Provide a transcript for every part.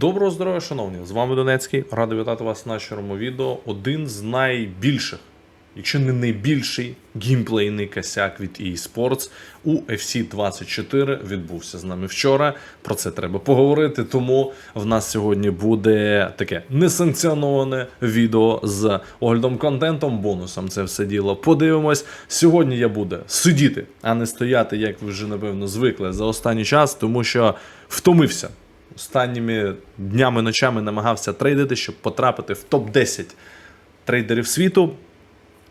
Доброго здоров'я, шановні! З вами Донецький. Радий вітати вас на нашому відео. Один з найбільших, якщо не найбільший геймплейний косяк від EA у FC 24 відбувся з нами вчора. Про це треба поговорити. Тому в нас сьогодні буде таке несанкціоноване відео з оглядом контентом, бонусом. Це все діло. Подивимось. Сьогодні я буду сидіти, а не стояти, як ви вже напевно звикли за останній час, тому що втомився останніми днями, ночами намагався трейдити, щоб потрапити в топ-10 трейдерів світу.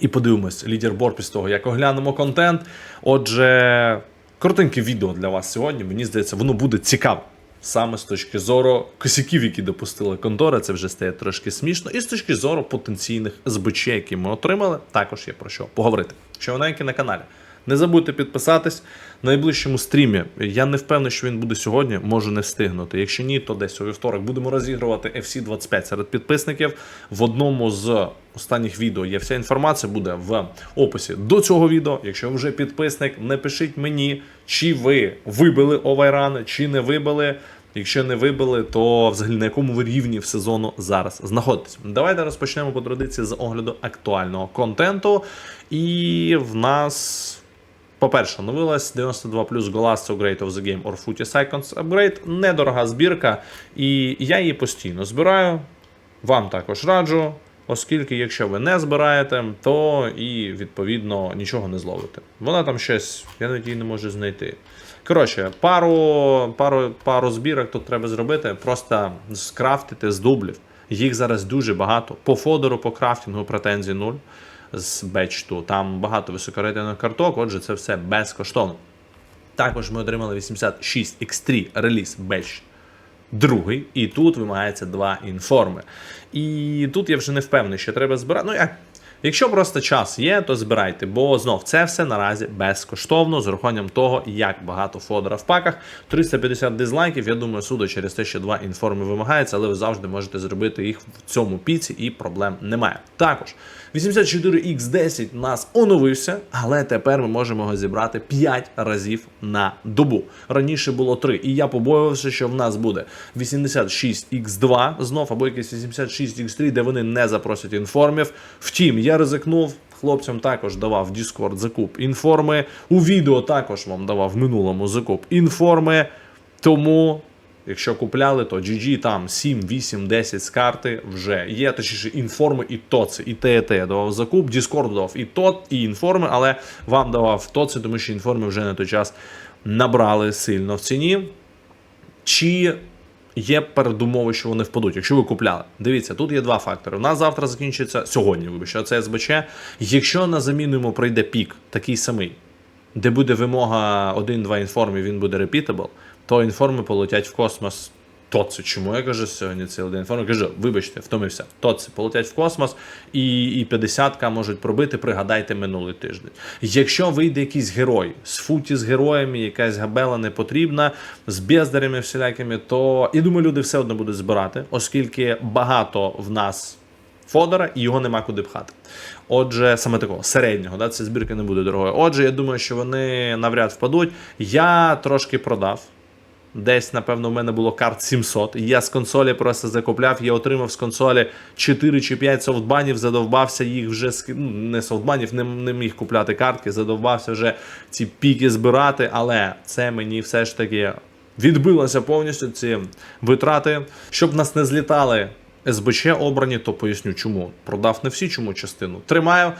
І подивимось лідерборд після того, як оглянемо контент. Отже, коротеньке відео для вас сьогодні. Мені здається, воно буде цікаве. Саме з точки зору косяків, які допустили контори, це вже стає трошки смішно. І з точки зору потенційних СБЧ, які ми отримали, також є про що поговорити. Що новеньке на каналі. Не забудьте підписатись в найближчому стрімі. Я не впевнений, що він буде сьогодні, можу не встигнути. Якщо ні, то десь у вівторок будемо розігрувати FC 25 серед підписників. В одному з останніх відео є вся інформація, буде в описі до цього відео. Якщо ви вже підписник, напишіть мені, чи ви вибили овайрани, чи не вибили. Якщо не вибили, то взагалі на якому ви рівні в сезону зараз знаходитесь. Давайте розпочнемо по традиції з огляду актуального контенту. І в нас. По-перше, новилась 92 плюс Golasso Great of the Game or Footy Seconds Upgrade. Недорога збірка, і я її постійно збираю. Вам також раджу, оскільки, якщо ви не збираєте, то і відповідно нічого не зловите. Вона там щось, я навіть її не можу знайти. Коротше, пару, пару, пару збірок тут треба зробити, просто скрафтити з дублів. Їх зараз дуже багато. По фодеру, по крафтингу претензій нуль з бечту. Там багато високорейтингових карток, отже, це все безкоштовно. Також ми отримали 86 X3 реліз беч другий, і тут вимагається два інформи. І тут я вже не впевнений, що треба збирати. Ну, як? Якщо просто час є, то збирайте, бо знов це все наразі безкоштовно, з урахуванням того, як багато фодера в паках. 350 дизлайків, я думаю, суду через те, що два інформи вимагається, але ви завжди можете зробити їх в цьому піці і проблем немає. Також 84X10 у нас оновився, але тепер ми можемо його зібрати 5 разів на добу. Раніше було 3. І я побоювався, що в нас буде 86X2 знов або якийсь 86X3, де вони не запросять інформів. Втім, я ризикнув. Хлопцям також давав Discord закуп інформи. У відео також вам давав в минулому закуп інформи. Тому, якщо купляли, то GG там 7, 8, 10 з карти вже є. Точніше, інформи і тоци, і те, і те. Давав закуп. Discord давав і тот, і інформи, але вам давав тоци, тому що інформи вже на той час набрали сильно в ціні. Чи є передумови, що вони впадуть, якщо ви купляли. Дивіться, тут є два фактори. У нас завтра закінчиться сьогодні, вибачте, це СБЧ. Якщо на заміну йому прийде пік, такий самий, де буде вимога 1-2 інформів, він буде repeatable, то інформи полетять в космос. Тоци, чому я кажу сьогодні цей один інформ? Кажу, вибачте, втомився. Тоци полетять в космос і і 50к можуть пробити, пригадайте минулий тиждень. Якщо вийде якийсь герой з футі з героями, якась габела не потрібна, з бездарями всілякими, то я думаю, люди все одно будуть збирати, оскільки багато в нас фодера і його нема куди пхати. Отже, саме такого середнього, да, ця збірка не буде дорогою. Отже, я думаю, що вони навряд впадуть. Я трошки продав. Десь, напевно, в мене було карт 700. Я з консолі просто закупляв. Я отримав з консолі 4 чи 5 софтбанів, задовбався їх вже ну, не софтбанів, не, не міг купляти картки, задовбався вже ці піки збирати. Але це мені все ж таки відбилося повністю ці витрати, щоб нас не злітали. СБЧ обрані, то поясню, чому. Продав не всі, чому частину. Тримаю.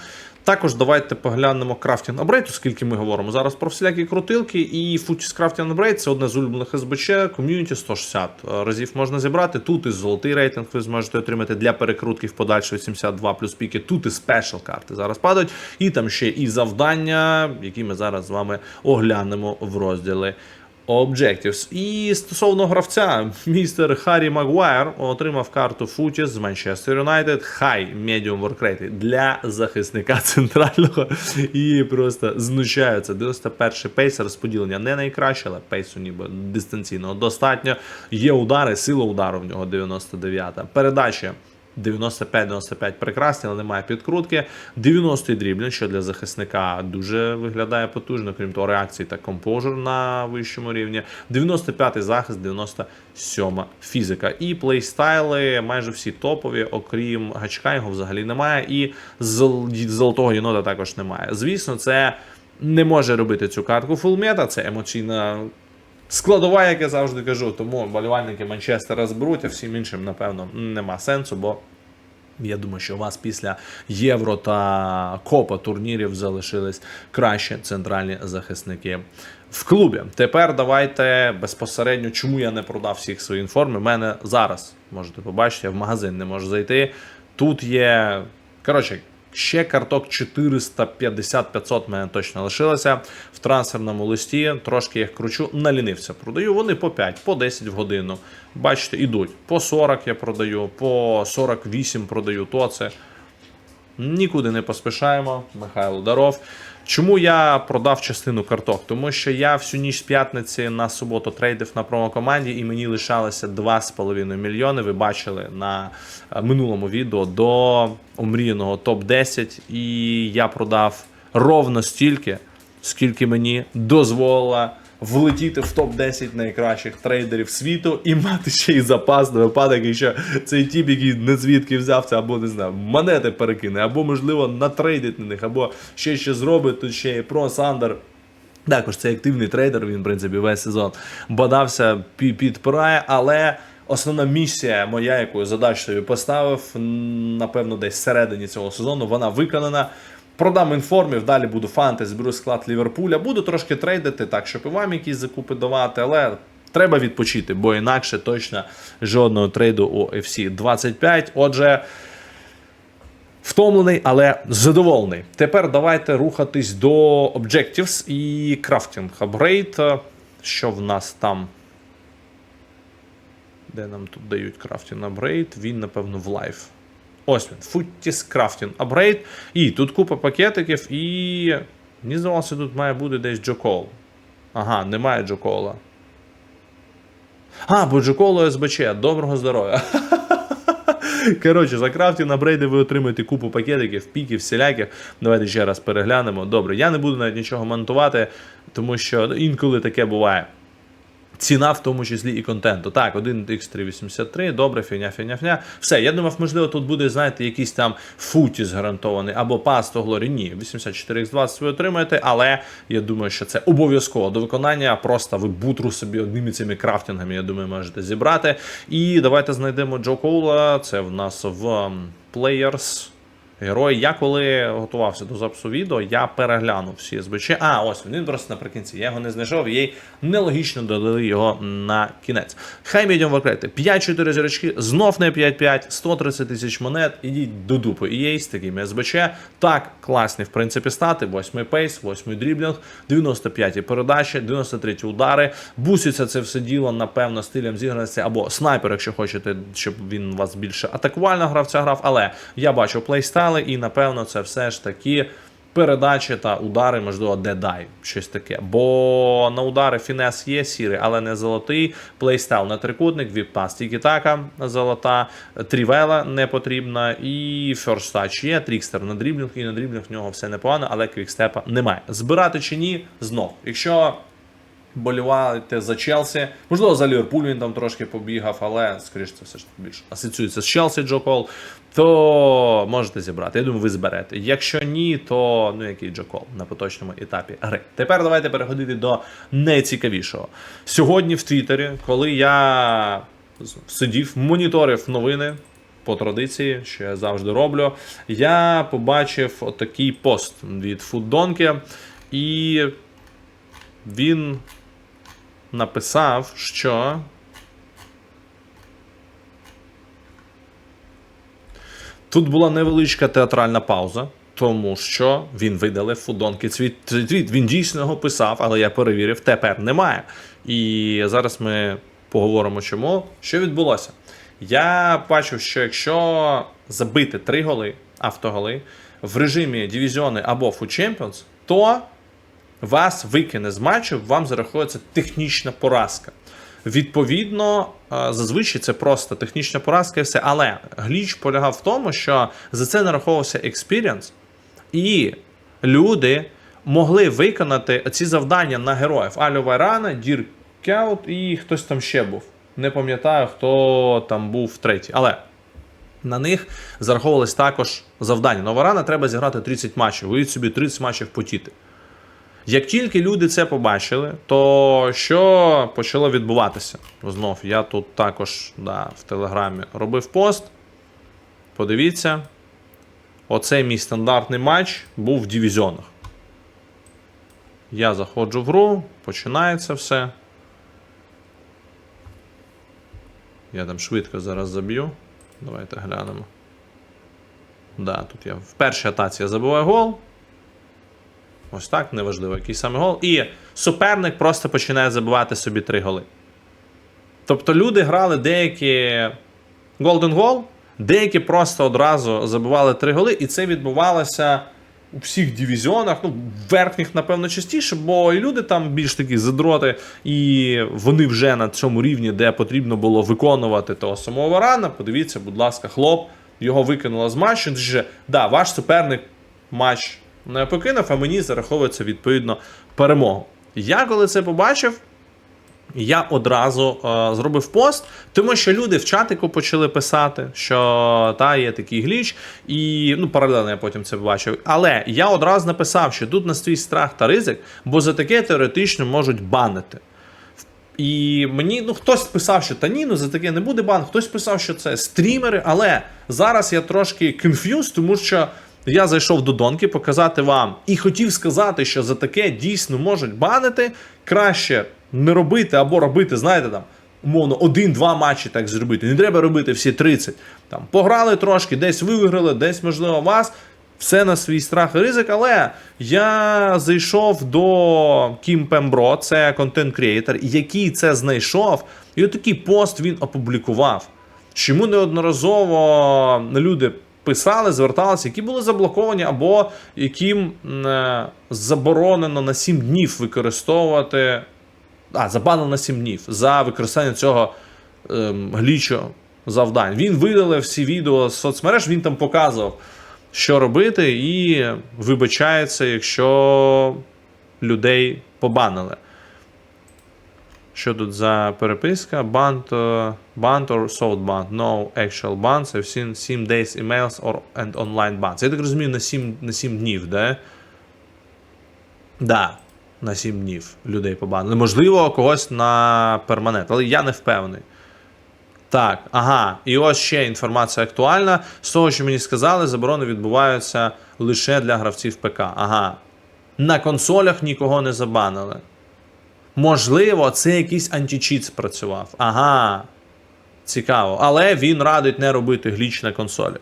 Також давайте поглянемо крафтінг апгрейд, оскільки ми говоримо зараз про всілякі крутилки. І Footies Crafting Upgrade це одне з улюблених СБЧ, ком'юніті 160 разів можна зібрати. Тут і золотий рейтинг ви зможете отримати для перекрутки в подальше 82 плюс піки. Тут і спешл карти зараз падають. І там ще і завдання, які ми зараз з вами оглянемо в розділі. Objectives. І стосовно гравця, містер Харрі Магуайр отримав карту Футі з Манчестер Юнайтед Medium Work Rate для захисника центрального. І просто знущаються. 91 пейс, розподілення не найкраще, але пейсу ніби дистанційного достатньо. Є удари, сила удару в нього 99-та. Передача 95-95 прекрасні, але немає підкрутки. 90-й дріблінг, що для захисника дуже виглядає потужно, крім того, реакції та компожер на вищому рівні. 95-й захист, 97-ма фізика. І плейстайли майже всі топові, окрім гачка, його взагалі немає. І золотого єнота також немає. Звісно, це не може робити цю картку фулмета, це емоційна складова, як я завжди кажу. Тому болівальники Манчестера зберуть, а всім іншим, напевно, нема сенсу, бо. Я думаю, що у вас після Євро та Копа турнірів залишились кращі центральні захисники в клубі. Тепер давайте безпосередньо, чому я не продав всіх свої інформи. У мене зараз можете побачити, я в магазин не можу зайти. Тут є. Коротше, ще карток 450-500 в мене точно лишилося в трансферному листі. Трошки їх кручу, налінився. Продаю. Вони по 5, по 10 в годину. Бачите, ідуть. По 40 я продаю, по 48 продаю. То це Нікуди не поспішаємо. Михайло Даров. Чому я продав частину карток? Тому що я всю ніч з п'ятниці на суботу трейдив на промокоманді, і мені лишалося 2,5 мільйони. Ви бачили на е, минулому відео до омріяного топ-10. І я продав ровно стільки, скільки мені дозволила влетіти в топ-10 найкращих трейдерів світу і мати ще й запас на випадок, якщо цей тіп, який не звідки взявся, або не знаю, монети перекине, або, можливо, натрейдить на них, або ще що зробить, тут ще і про Сандер. Також це активний трейдер, він, в принципі, весь сезон бодався, пі- підпирає, але. Основна місія моя, яку задачу собі поставив, напевно, десь всередині цього сезону, вона виконана. Продам інформів, далі буду фанти, зберу склад Ліверпуля. Буду трошки трейдити, так, щоб і вам якісь закупи давати, але треба відпочити, бо інакше точно жодного трейду у FC 25. Отже, втомлений, але задоволений. Тепер давайте рухатись до Objectives і крафтинг апгрейд. Що в нас там? Де нам тут дають крафтинг апгрейд? Він, напевно, в лайф. Ось він. Футтіс крафтинг апгрейд. І тут купа пакетиків, і. Мені здавалося, тут має бути десь Джокол. Ага, немає Джокола. А, бо Джоколо СБЧ. Доброго здоров'я. Коротше, за крафтінг апгрейди ви отримаєте купу пакетиків, піків, всіляких. Давайте ще раз переглянемо. Добре, я не буду навіть нічого монтувати, тому що інколи таке буває. Ціна, в тому числі і контенту. Так, 1x383, добре, фігня, фігня, фігня. Все, я думав, можливо, тут буде, знаєте, якийсь там футіс гарантований або пасто глорі. Ні, 84x20 ви отримаєте, але я думаю, що це обов'язково до виконання. Просто ви бутру собі одними цими крафтингами, я думаю, можете зібрати. І давайте знайдемо Джо Коула. Це в нас в Players. Герой, я коли готувався до запису відео, я переглянув всі СБЧ. А, ось він, просто наприкінці. Я його не знайшов, їй нелогічно додали його на кінець. Хай медіум викрити. 5-4 зірочки, знов не 5-5, 130 тисяч монет. Ідіть до дупи. І є з такими СБЧ. Так, класні, в принципі, стати. 8 пейс, 8 дріблінг, 95 передачі, 93 удари. Буситься це все діло, напевно, стилем зіграності або снайпер, якщо хочете, щоб він вас більше атакувально гравця грав. Але я бачу плейстайли, і напевно це все ж таки. Передачі та удари, можливо, дедай, щось таке. Бо на удари фінес є сірий, але не золотий. Плейстайл на трикутник, віппас тільки така золота, трівела не потрібна, і Touch є, трікстер на дріблінг, і на дріблінг в нього все непогано, але квікстепа немає. Збирати чи ні? Знов. Якщо боліваєте за Челсі. Можливо, за Ліверпуль він там трошки побігав, але, скоріше, це все ж більше асоціюється з Челсі Джо Кол, то можете зібрати. Я думаю, ви зберете. Якщо ні, то ну який Джо Кол на поточному етапі гри. Тепер давайте переходити до найцікавішого. Сьогодні в Твіттері, коли я сидів, моніторив новини. По традиції, що я завжди роблю, я побачив отакий пост від Фуддонки, і він написав, що. Тут була невеличка театральна пауза, тому що він видалив фудонки цвіт. твіт. Він дійсно його писав, але я перевірив, тепер немає. І зараз ми поговоримо, чому. Що відбулося? Я бачив, що якщо забити три голи, автоголи, в режимі дивізіони або Food Champions, то вас викине з матчу, вам зарахується технічна поразка. Відповідно, е, зазвичай це просто технічна поразка і все. Але гліч полягав в тому, що за це нараховувався експіріенс, і люди могли виконати ці завдання на героїв. Алю Вайрана, Дір Кяут і хтось там ще був. Не пам'ятаю, хто там був третій. Але на них зараховувались також завдання. Новорана треба зіграти 30 матчів. Уявіть собі 30 матчів потіти. Як тільки люди це побачили, то що почало відбуватися? Знов, я тут також да, в Телеграмі робив пост. Подивіться, оцей мій стандартний матч був в дивізіонах. Я заходжу в гру, починається все. Я там швидко зараз заб'ю. Давайте глянемо. Да, тут я в першій атаці я забиваю гол. Ось так, неважливо, який саме гол. І суперник просто починає забивати собі три голи. Тобто люди грали деякі Golden Goal, деякі просто одразу забивали три голи, і це відбувалося у всіх дивізіонах, ну, верхніх, напевно, частіше, бо і люди там більш такі задроти, і вони вже на цьому рівні, де потрібно було виконувати того самого варана. Подивіться, будь ласка, хлоп, його викинуло з матчу. Тож, да, ваш суперник матч покинув, а мені зараховується відповідно перемогу. Я коли це побачив. Я одразу е, зробив пост, тому що люди в чатику почали писати, що та є такий гліч, і ну паралельно я потім це побачив. Але я одразу написав, що тут на свій страх та ризик, бо за таке теоретично можуть банити. І мені ну хтось писав, що та ні, ну за таке не буде бан, хтось писав, що це стрімери, але зараз я трошки конф'юз, тому що я зайшов до Донки показати вам і хотів сказати, що за таке дійсно можуть банити. Краще не робити або робити, знаєте, там, умовно, один-два матчі так зробити. Не треба робити всі 30. Там пограли трошки, десь виграли, десь, можливо, вас. Все на свій страх і ризик, але я зайшов до Кім Пембро, це контент-крієтор, який це знайшов, і отакий пост він опублікував. Чому неодноразово люди писали, зверталися, які були заблоковані, або яким е, заборонено на 7 днів використовувати. А, забанено на 7 днів за використання цього ем, глічу завдань. Він видалив всі відео з соцмереж, він там показував, що робити, і вибачається, якщо людей побанили. Що тут за переписка? Banned, uh, banned or sold banned. No actual bans. I've seen 7 days emails or and online bans. Я так розумію, на 7, на 7 днів, да? Да, на 7 днів людей побанили. Можливо, когось на перманент, але я не впевнений. Так, ага, і ось ще інформація актуальна. З того, що мені сказали, заборони відбуваються лише для гравців ПК. Ага. На консолях нікого не забанили. Можливо, це якийсь античіт спрацював. Ага. Цікаво. Але він радить не робити гліч на консолі.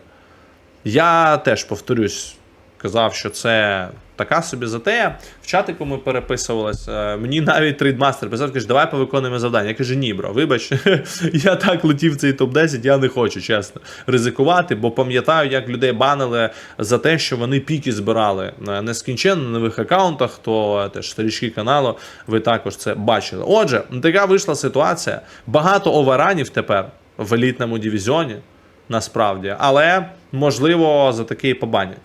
Я теж повторюсь, казав, що це така собі затея. В чатику ми переписувалися. Е, Мені навіть трейдмастер писав, каже, давай повиконуємо завдання. Я кажу, ні, бро, вибач, я так летів цей топ-10, я не хочу, чесно, ризикувати, бо пам'ятаю, як людей банили за те, що вони піки збирали нескінченно на нових аккаунтах, то теж старічки каналу, ви також це бачили. Отже, така вийшла ситуація. Багато оверанів тепер в елітному дивізіоні, насправді, але можливо за такий побанять.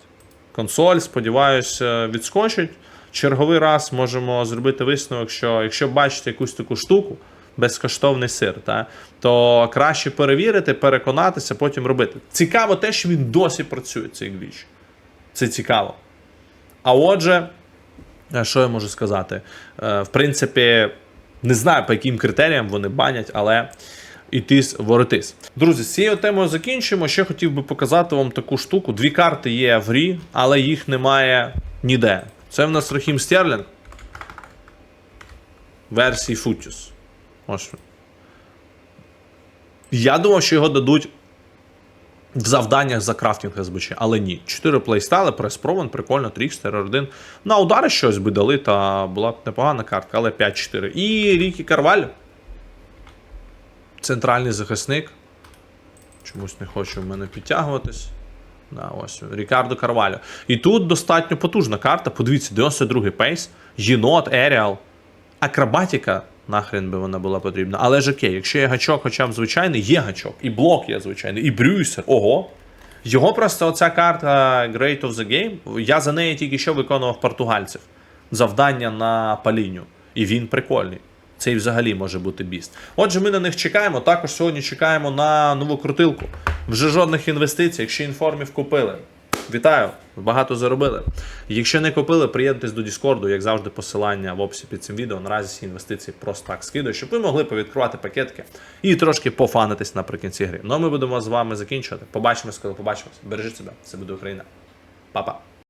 Консоль, сподіваюся, відскочить. Черговий раз можемо зробити висновок, що якщо бачите якусь таку штуку, безкоштовний сир, та, то краще перевірити, переконатися, потім робити. Цікаво те, що він досі працює, цей гліч. Це цікаво. А отже, е, що я можу сказати? Е, В принципі, не знаю, по яким критеріям вони банять, але ітись воротись. Друзі, з цією темою закінчуємо. Ще хотів би показати вам таку штуку. Дві карти є в грі, але їх немає ніде. Це в нас Рахім Стерлінг. Версії Футіс. Ось. Я думав, що його дадуть в завданнях за крафтинг СБЧ, але ні. 4 плейстайли, прес-провен, прикольно, Трікстер, 1 На удари щось би дали, та була б непогана картка, але 5-4. І Рікі Карваль. Центральний захисник. Чомусь не хоче в мене підтягуватись. Да, ось Рікардо Карвалю. І тут достатньо потужна карта. Подивіться, 92-й пейс, єнот, Еріал, акробатіка Нахрен би вона була потрібна. Але ж окей, якщо є гачок, хоча б звичайний, є гачок, і блок є звичайний, і брюсер. Ого. Його просто оця карта Great of the Game. Я за неї тільки що виконував португальців. Завдання на паліню. І він прикольний. Цей взагалі може бути біст. Отже, ми на них чекаємо. Також сьогодні чекаємо на нову крутилку. Вже жодних інвестицій, якщо інформів купили. Вітаю! Багато заробили. Якщо не купили, приєднуйтесь до Діскорду, як завжди, посилання в описі під цим відео. Наразі всі інвестиції просто так скидаю, щоб ви могли повідкривати пакетки і трошки пофанитись наприкінці гри. Ну а ми будемо з вами закінчувати. Побачимось, коли побачимось. Бережіть себе, це буде Україна. Па-па.